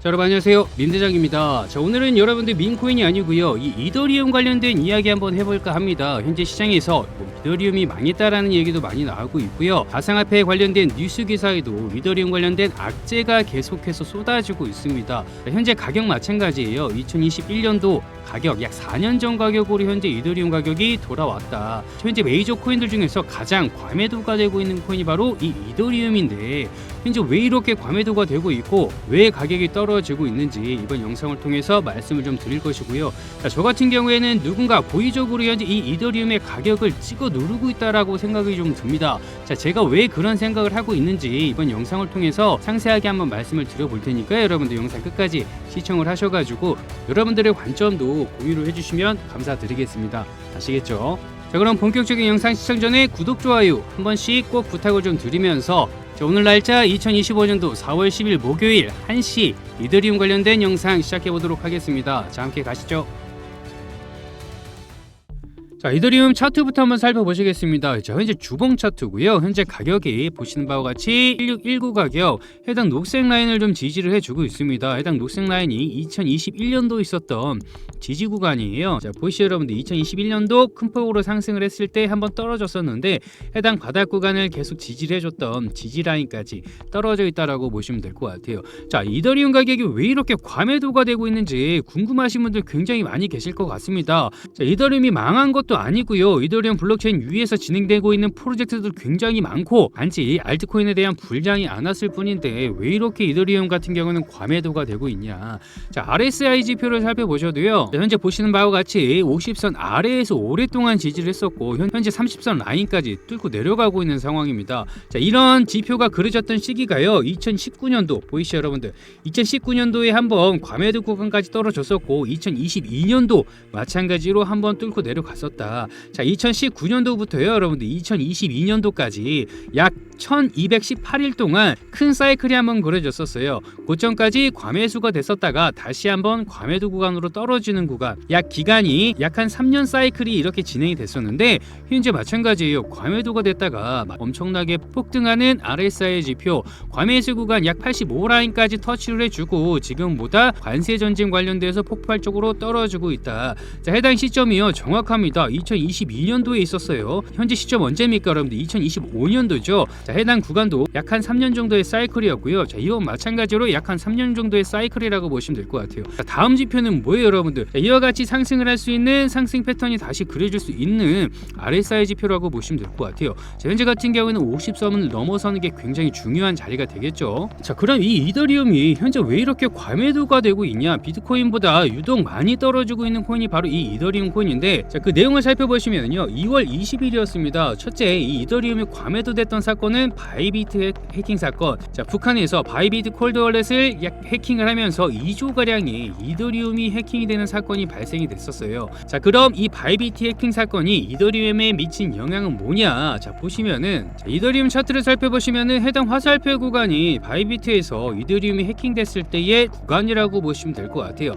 자, 여러분 안녕하세요. 민대장입니다. 자, 오늘은 여러분들 민코인이 아니고요. 이 이더리움 관련된 이야기 한번 해볼까 합니다. 현재 시장에서 뭐 이더리움이 망했다라는 얘기도 많이 나오고 있고요. 가상화폐에 관련된 뉴스 기사에도 이더리움 관련된 악재가 계속해서 쏟아지고 있습니다. 자, 현재 가격 마찬가지예요. 2021년도 가격 약 4년 전 가격으로 현재 이더리움 가격이 돌아왔다. 현재 메이저 코인들 중에서 가장 과매도가 되고 있는 코인이 바로 이 이더리움인데 현재 왜 이렇게 과매도가 되고 있고 왜 가격이 떨어 지고 있는지 이번 영상을 통해서 말씀을 좀 드릴 것이고요. 자, 저 같은 경우에는 누군가 고의적으로 현재 이 이더리움의 가격을 찍어 누르고 있다라고 생각이 좀 듭니다. 자, 제가 왜 그런 생각을 하고 있는지 이번 영상을 통해서 상세하게 한번 말씀을 드려볼 테니까 여러분들 영상 끝까지 시청을 하셔가지고 여러분들의 관점도 공유를 해주시면 감사드리겠습니다. 아시겠죠? 자 그럼 본격적인 영상 시청 전에 구독 좋아요 한 번씩 꼭 부탁을 좀 드리면서 자, 오늘 날짜 2025년도 4월 10일 목요일 1시 이더리움 관련된 영상 시작해 보도록 하겠습니다. 자 함께 가시죠. 자 이더리움 차트부터 한번 살펴보시겠습니다. 자 현재 주봉 차트고요. 현재 가격이 보시는 바와 같이 1619 가격 해당 녹색 라인을 좀 지지를 해주고 있습니다. 해당 녹색 라인이 2021년도 있었던 지지 구간이에요. 자 보시죠 여러분들 2021년도 큰 폭으로 상승을 했을 때 한번 떨어졌었는데 해당 바닥 구간을 계속 지지를 해줬던 지지 라인까지 떨어져 있다라고 보시면 될 것 같아요. 자 이더리움 가격이 왜 이렇게 과매도가 되고 있는지 궁금하신 분들 굉장히 많이 계실 것 같습니다. 자 이더리움이 망한 것도 아니고요. 이더리움 블록체인 위에서 진행되고 있는 프로젝트들 굉장히 많고 단지 알트코인에 대한 불장이 안 왔을 뿐인데 왜 이렇게 이더리움 같은 경우는 과매도가 되고 있냐? 자 RSI 지표를 살펴보셔도요. 자, 현재 보시는 바와 같이 50선 아래에서 오랫동안 지지를 했었고 현- 현재 30선 라인까지 뚫고 내려가고 있는 상황입니다. 자 이런 지표가 그려졌던 시기가요. 2019년도 보이시죠 여러분들? 2019년도에 한번 과매도 구간까지 떨어졌었고 2022년도 마찬가지로 한번 뚫고 내려갔었다. 자 2019년도부터요 여러분들 2022년도까지 약 1218일 동안 큰 사이클이 한번 그려졌었어요. 고점까지 과매수가 됐었다가 다시 한번 과매도 구간으로 떨어지는 구간 약 기간이 약 한 3년 사이클이 이렇게 진행이 됐었는데 현재 마찬가지예요. 과매도가 됐다가 엄청나게 폭등하는 RSI 지표 과매수 구간 약 85라인까지 터치를 해주고 지금보다 관세 전쟁 관련돼서 폭발적으로 떨어지고 있다. 자 해당 시점이요 정확합니다. 2022년도에 있었어요. 현재 시점 언제입니까, 여러분들? 2025년도죠. 자 해당 구간도 약 한 3년 정도의 사이클이었고요. 자 이와 마찬가지로 약 한 3년 정도의 사이클이라고 보시면 될 것 같아요. 자, 다음 지표는 뭐예요, 여러분들? 자, 이와 같이 상승을 할 수 있는 상승 패턴이 다시 그려질 수 있는 RSI 지표라고 보시면 될 것 같아요. 자, 현재 같은 경우에는 50선을 넘어서는 게 굉장히 중요한 자리가 되겠죠. 자, 그럼 이 이더리움이 현재 왜 이렇게 과매도가 되고 있냐? 비트코인보다 유독 많이 떨어지고 있는 코인이 바로 이 이더리움 코인인데, 자, 그 내용을 살펴보시면요, 2월 20일이었습니다. 첫째, 이 이더리움이 과매도됐던 사건은 바이비트 해- 해킹 사건. 자, 북한에서 바이비트 콜드월렛을 약 해킹을 하면서 2조 가량의 이더리움이 해킹이 되는 사건이 발생이 됐었어요. 자, 그럼 이 바이비트 해킹 사건이 이더리움에 미친 영향은 뭐냐? 자, 보시면은 자, 이더리움 차트를 살펴보시면은 해당 화살표 구간이 바이비트에서 이더리움이 해킹됐을 때의 구간이라고 보시면 될 것 같아요.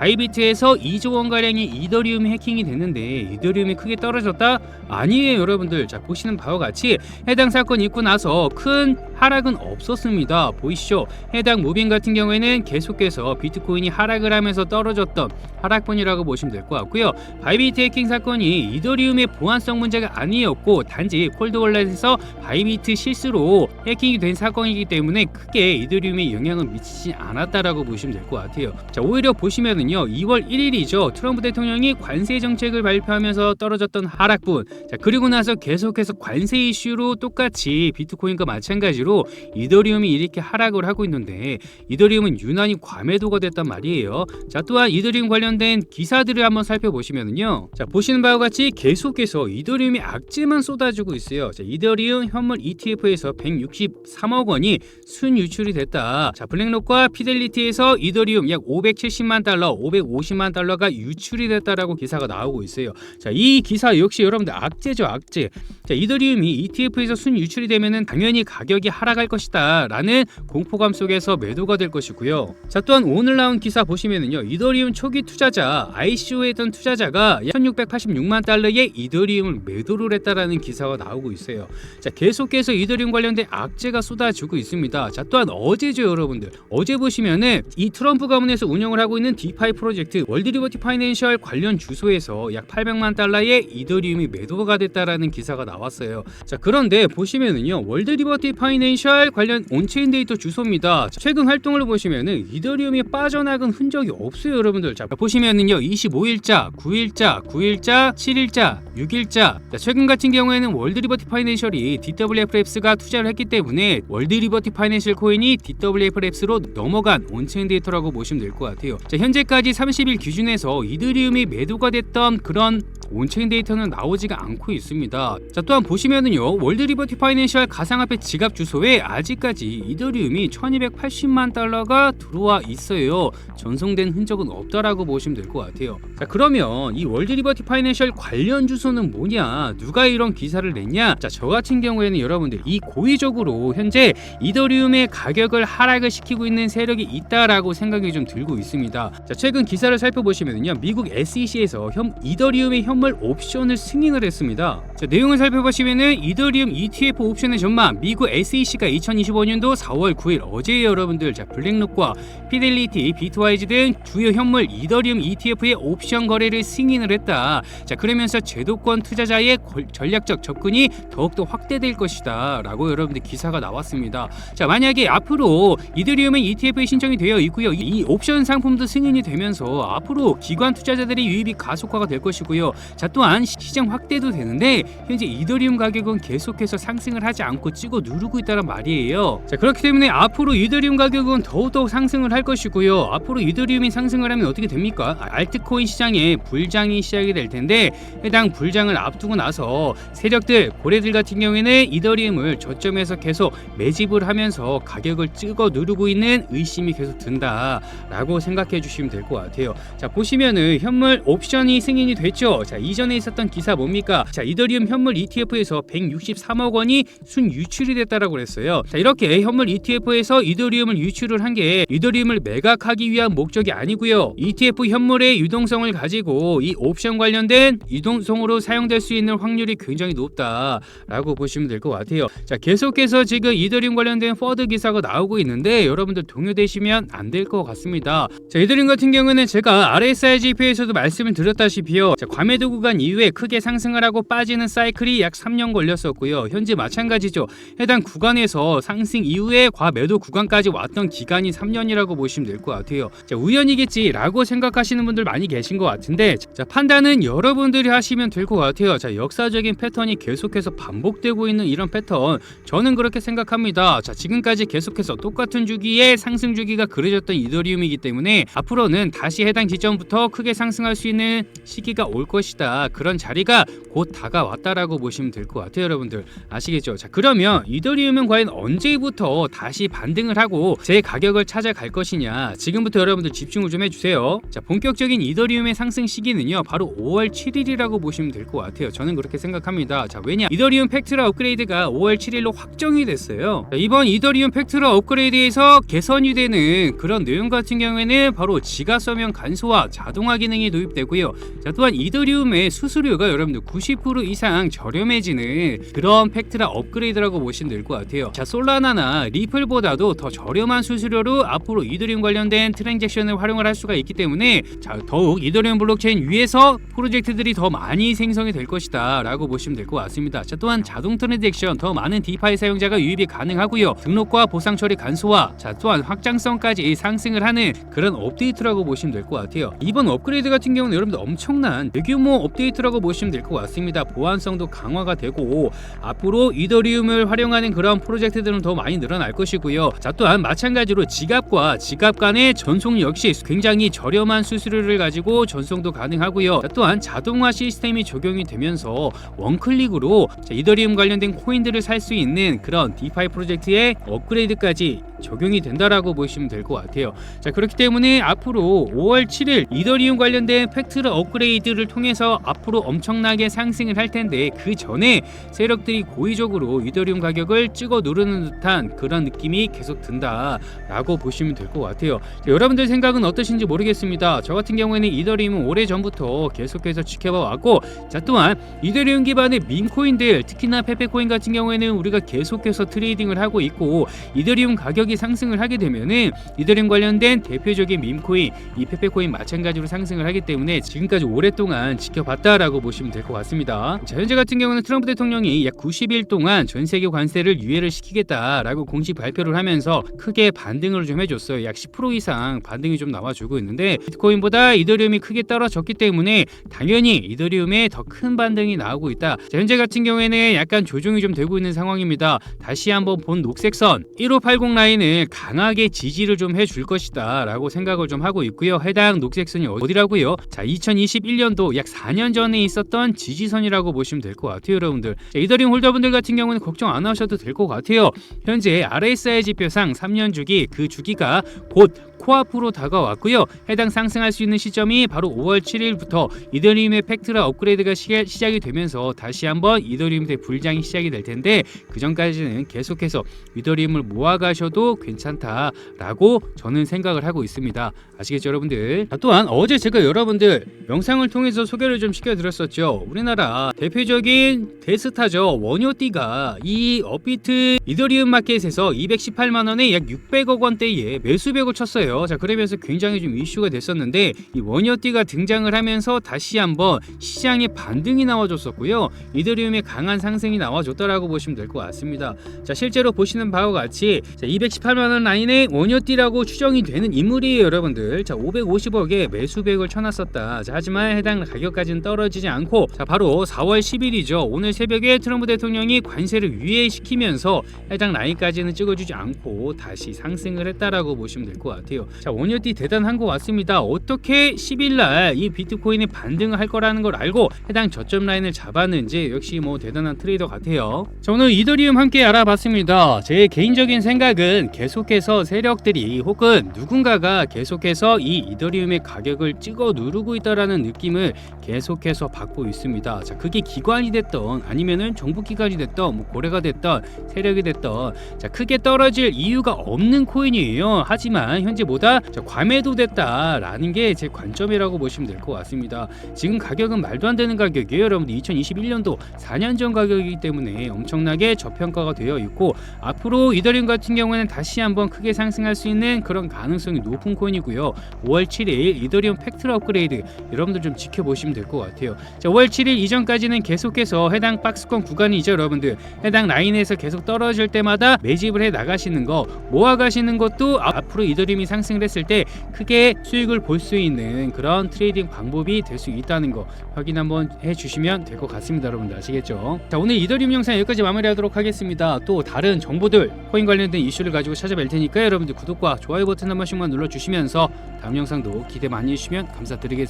자, 바이비트에서 2조 원 가량의 이더리움이 해킹이 됐는데 이더리움이 크게 떨어졌다? 아니에요, 여러분들. 자, 보시는 바와 같이 해당 사건이 있고 나서 큰 하락은 없었습니다. 보이시죠? 해당 무빙 같은 경우에는 계속해서 비트코인이 하락을 하면서 떨어졌던 하락분이라고 보시면 될 것 같고요. 바이비트 해킹 사건이 이더리움의 보안성 문제가 아니었고 단지 콜드월렛에서 바이비트 실수로 해킹이 된 사건이기 때문에 크게 이더리움에 영향을 미치지 않았다라고 보시면 될 것 같아요. 자 오히려 보시면은요 2월 1일이죠 트럼프 대통령이 관세 정책을 발표하면서 떨어졌던 하락분 자 그리고 나서 계속해서 관세 이슈로 똑같이 비트코인과 마찬가지로 이더리움이 이렇게 하락을 하고 있는데 이더리움은 유난히 과매도가 됐단 말이에요. 자 또한 이더리움 관련된 기사들을 한번 살펴보시면은요. 자 보시는 바와 같이 계속해서 이더리움이 악재만 쏟아지고 있어요. 자 이더리움 현물 ETF에서 163억 원이 순유출이 됐다. 자 블랙록과 피델리티에서 이더리움 약 570만 달러 550만 달러가 유출이 됐다라고 기사가 나오고 있어요. 자, 이 기사 역시 여러분들 악재죠, 악재. 자, 이더리움이 ETF에서 순 유출이 되면은 당연히 가격이 하락할 것이다 라는 공포감 속에서 매도가 될 것이고요. 자, 또한 오늘 나온 기사 보시면은요. 이더리움 초기 투자자 ICO에 있던 투자자가 1686만 달러의 이더리움을 매도를 했다라는 기사가 나오고 있어요. 자, 계속해서 이더리움 관련된 악재가 쏟아지고 있습니다. 자, 또한 어제죠, 여러분들. 어제 보시면은 이 트럼프 가문에서 운영을 하고 있는 디파이 프로젝트 월드리버티 파이낸셜 관련 주소에서 약 800만 달러의 이더리움이 매도가 됐다라는 기사가 나왔어요. 자, 그런데 보시면은요. 월드리버티 파이낸셜 관련 온체인 데이터 주소입니다. 자, 최근 활동을 보시면은 이더리움이 빠져나간 흔적이 없어요, 여러분들. 자, 보시면은요. 25일자, 9일자, 9일자, 7일자, 6일자. 자, 최근 같은 경우에는 월드 리버티 파이낸셜이 DWFX가 투자를 했기 때문에 월드 리버티 파이낸셜 코인이 DWFX로 넘어간 온체인 데이터라고 보시면 될 것 같아요. 자, 현재까지 30일 기준에서 이더리움이 매도가 됐던 그런 온체인 데이터는 나오지가 않고 있습니다. 자, 또한 보시면은요. 월드 리버티 파이낸셜 가상화폐 지갑 주소에 아직까지 이더리움이 1280만 달러가 들어와 있어요. 전송된 흔적은 없다라고 보시면 될 것 같아요. 자, 그러면 이 월드 리버티 파이낸셜 관련 주소는 뭐냐? 누가 이런 기사를 냈냐? 자, 저 같은 경우에는 여러분들 이 고의적으로 현재 이더리움의 가격을 하락을 시키고 있는 세력이 있다라고 생각이 좀 들고 있습니다. 자, 최근 기사를 살펴보시면요. 미국 SEC에서 현, 이더리움의 현물 옵션을 승인을 했습니다. 자, 내용을 살펴보시면은 이더리움 ETF 옵션의 전망 미국 SEC가 2025년도 4월 9일 어제 여러분들 자 블랙록과 피델리티, 비트와이즈 등 주요 현물 이더리움 ETF의 옵션 거래를 승인을 했다. 자 그러면서 제도권 투자자의 걸- 전략적 접근이 더욱더 확대될 것이다라고 여러분들 기사가 나왔습니다. 자 만약에 앞으로 이더리움은 ETF에 신청이 되어 있고요. 이- 이 옵션 상품도 승인이 되면서 앞으로 기관 투자자들의 유입이 가속화가 될 것이고요. 자 또한 시- 시장 확대도 되는데 현재 이더리움 가격은 계속해서 상승을 하지 않고 찍어 누르고 있다는 말이에요. 자 그렇기 때문에 앞으로 이더리움 가격은 더욱더 상승을 할 것이고요. 앞으로 이더리움이 상승을 하면 어떻게 됩니까? 아, 알트코인 시장에 불장이 시작이 될 텐데 해당 불장을 앞두고 나서 세력들 고래들 같은 경우에는 이더리움을 저점에서 계속 매집을 하면서 가격을 찍어 누르고 있는 의심이 계속 든다라고 생각해 주시면 될 것 같아요. 자 보시면은 현물 옵션이 승인이 됐죠. 자 이전에 있었던 기사 뭡니까? 자 이더리움 현물 ETF에서 163억 원이 순 유출이 됐다라고 그랬어요. 자 이렇게 현물 ETF에서 이더리움을 유출을 한 게 이더리움을 매각하기 위한 목적이 아니고요. ETF 현물의 유동성을 가지고 이 옵션 관련된 유동성으로 사용될 수 있는 확률이 굉장히 높다라고 보시면 될 것 같아요. 자 계속해서 지금 이더리움 관련된 퍼드 기사가 나오고 있는데 여러분들 동요되시면 안 될 것 같습니다. 자 이더리움 같은 경우는 제가 RSI 지표에서도 말씀을 드렸다시피요. 자 과매도 구간 이후에 크게 상승을 하고 빠지는 사이클이 약 3년 걸렸었고요. 현재 마찬가지죠. 해당 구간에서 상승 이후에 과매도 구간까지 왔던 기간이 3년이라고 보시면 될 것 같아요. 자, 우연이겠지라고 생각하시는 분들 많이 계신 것 같은데 자, 판단은 여러분들이 하시면 될 것 같아요. 자, 역사적인 패턴이 계속해서 반복되고 있는 이런 패턴 저는 그렇게 생각합니다. 자, 지금까지 계속해서 똑같은 주기의 상승 주기가 그려졌던 이더리움이기 때문에 앞으로는 다시 해당 지점부터 크게 상승할 수 있는 시기가 올 것이다. 그런 자리가 곧 다가왔다라고 보시면 될 것 같아요, 여러분들. 아시겠죠? 자, 그러면 이더리움은 과연 언제부터 다시 반등을 하고 제 가격을 찾아갈 것이냐? 지금부터 여러분들 집중을 좀 해주세요. 자, 본격적인 이더리움의 상승 시기는요, 바로 5월 7일이라고 보시면 될 것 같아요. 저는 그렇게 생각합니다. 자, 왜냐? 이더리움 팩트라 업그레이드가 5월 7일로 확정이 됐어요. 자, 이번 이더리움 팩트라 업그레이드에서 개선이 되는 그런 내용 같은 경우에는 바로 지가 서명 간소화 자동화 기능이 도입되고요. 자, 또한 이더리움 의 수수료가 여러분들 90% 이상 저렴해지는 그런 팩트라 업그레이드라고 보시면 될 것 같아요. 자, 솔라나나 리플보다도 더 저렴한 수수료로 앞으로 이더리움 관련된 트랜잭션을 활용을 할 수가 있기 때문에 자, 더욱 이더리움 블록체인 위에서 프로젝트들이 더 많이 생성이 될 것이다 라고 보시면 될 것 같습니다. 자, 또한 자동 트랜잭션 더 많은 디파이 사용자가 유입이 가능하고요. 등록과 보상 처리 간소화, 자, 또한 확장성까지 상승을 하는 그런 업데이트라고 보시면 될 것 같아요. 이번 업그레이드 같은 경우는 여러분들 엄청난 대규모 뭐 업데이트라고 보시면 될 것 같습니다. 보안성도 강화가 되고 앞으로 이더리움을 활용하는 그런 프로젝트들은 더 많이 늘어날 것이고요. 자 또한 마찬가지로 지갑과 지갑 간의 전송 역시 굉장히 저렴한 수수료를 가지고 전송도 가능하고요. 자, 또한 자동화 시스템이 적용이 되면서 원클릭으로 자, 이더리움 관련된 코인들을 살 수 있는 그런 디파이 프로젝트의 업그레이드까지 적용이 된다라고 보시면 될 것 같아요. 자 그렇기 때문에 앞으로 5월 7일 이더리움 관련된 팩트를 업그레이드를 통해서 앞으로 엄청나게 상승을 할 텐데 그 전에 세력들이 고의적으로 이더리움 가격을 찍어 누르는 듯한 그런 느낌이 계속 든다라고 보시면 될 것 같아요. 자, 여러분들 생각은 어떠신지 모르겠습니다. 저 같은 경우에는 이더리움은 오래 전부터 계속해서 지켜봐 왔고 자 또한 이더리움 기반의 밈코인들 특히나 페페코인 같은 경우에는 우리가 계속해서 트레이딩을 하고 있고 이더리움 가격 이 상승을 하게 되면은 이더리움 관련된 대표적인 밈코인 이 페페코인 마찬가지로 상승을 하기 때문에 지금까지 오랫동안 지켜봤다라고 보시면 될 것 같습니다. 자, 현재 같은 경우는 트럼프 대통령이 약 90일 동안 전 세계 관세를 유예를 시키겠다라고 공식 발표를 하면서 크게 반등을 좀 해줬어요. 약 10% 이상 반등이 좀 나와주고 있는데 비트코인보다 이더리움이 크게 떨어졌기 때문에 당연히 이더리움에 더 큰 반등이 나오고 있다. 자, 현재 같은 경우에는 약간 조정이 좀 되고 있는 상황입니다. 다시 한번 본 녹색선 1580 라인 을 강하게 지지를 좀 해줄 것이다 라고 생각을 좀 하고 있고요. 해당 녹색선이 어디라고요? 자, 2021년도 약 4년 전에 있었던 지지선이라고 보시면 될 것 같아요, 여러분들. 자, 이더리움 홀더분들 같은 경우는 걱정 안 하셔도 될 것 같아요. 현재 RSI 지표상 3년 주기 그 주기가 곧 코앞으로 다가왔고요. 해당 상승할 수 있는 시점이 바로 5월 7일부터 이더리움의 팩트라 업그레이드가 시, 시작이 되면서 다시 한번 이더리움의 불장이 시작이 될 텐데 그 전까지는 계속해서 이더리움을 모아가셔도 괜찮다라고 저는 생각을 하고 있습니다. 아시겠죠, 여러분들? 자, 또한 어제 제가 여러분들 영상을 통해서 소개를 좀 시켜드렸었죠. 우리나라 대표적인 데스타죠 원효띠가 이 업비트 이더리움 마켓에서 218만 원에 약 600억 원대의 매수백을 쳤어요. 자 그러면서 굉장히 좀 이슈가 됐었는데 이 원효띠가 등장을 하면서 다시 한번 시장에 반등이 나와줬었고요. 이더리움의 강한 상승이 나와줬다라고 보시면 될 것 같습니다. 자 실제로 보시는 바와 같이 자, 218만 원 라인의 원효띠라고 추정이 되는 인물이에요, 여러분들. 자 550억에 매수백을 쳐놨었다. 자 하지만 해당 가격까지는 떨어지지 않고 자 바로 4월 10일이죠. 오늘 새벽에 트럼프 대통령이 관세를 유예시키면서 해당 라인까지는 찍어주지 않고 다시 상승을 했다라고 보시면 될 것 같아요. 자 원효띠 대단한 것 같습니다. 어떻게 10일날 이 비트코인이 반등을 할 거라는 걸 알고 해당 저점 라인을 잡았는지 역시 뭐 대단한 트레이더 같아요. 자 오늘 이더리움 함께 알아봤습니다. 제 개인적인 생각은 계속해서 세력들이 혹은 누군가가 계속해서 이 이더리움의 가격을 찍어 누르고 있다라는 느낌을 계속해서 받고 있습니다. 자, 그게 기관이 됐던 아니면은 정부 기관이 됐던 뭐 고래가 됐던 세력이 됐던 자, 크게 떨어질 이유가 없는 코인이에요. 하지만 현재보다 자, 과매도 됐다라는 게 제 관점이라고 보시면 될 것 같습니다. 지금 가격은 말도 안 되는 가격이에요. 여러분들 2021년도 4년 전 가격이기 때문에 엄청나게 저평가가 되어 있고 앞으로 이더리움 같은 경우에는 다시 한번 크게 상승할 수 있는 그런 가능성이 높은 코인이고요. 5월 7일 이더리움 팩트를 업그레이드 여러분들 좀 지켜보시면 될 것 같아요. 자, 5월 7일 이전까지는 계속해서 해당 박스권 구간이죠, 여러분들. 해당 라인에서 계속 떨어질 때마다 매집을 해 나가시는 거, 모아 가시는 것도 앞- 앞으로 이더리움이 상승을 했을 때 크게 수익을 볼 수 있는 그런 트레이딩 방법이 될 수 있다는 거 확인 한번 해 주시면 될 것 같습니다, 여러분들. 아시겠죠? 자, 오늘 이더리움 영상 여기까지 마무리하도록 하겠습니다. 또 다른 정보들, 코인 관련된 이슈를 가지고 찾아뵐 테니까 여러분들 구독과 좋아요 버튼 한 번씩만 눌러 주시면서 다음 영상도 기대 많이 해 주시면 감사드리겠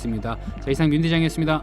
자, 이상 윤 대장이었습니다.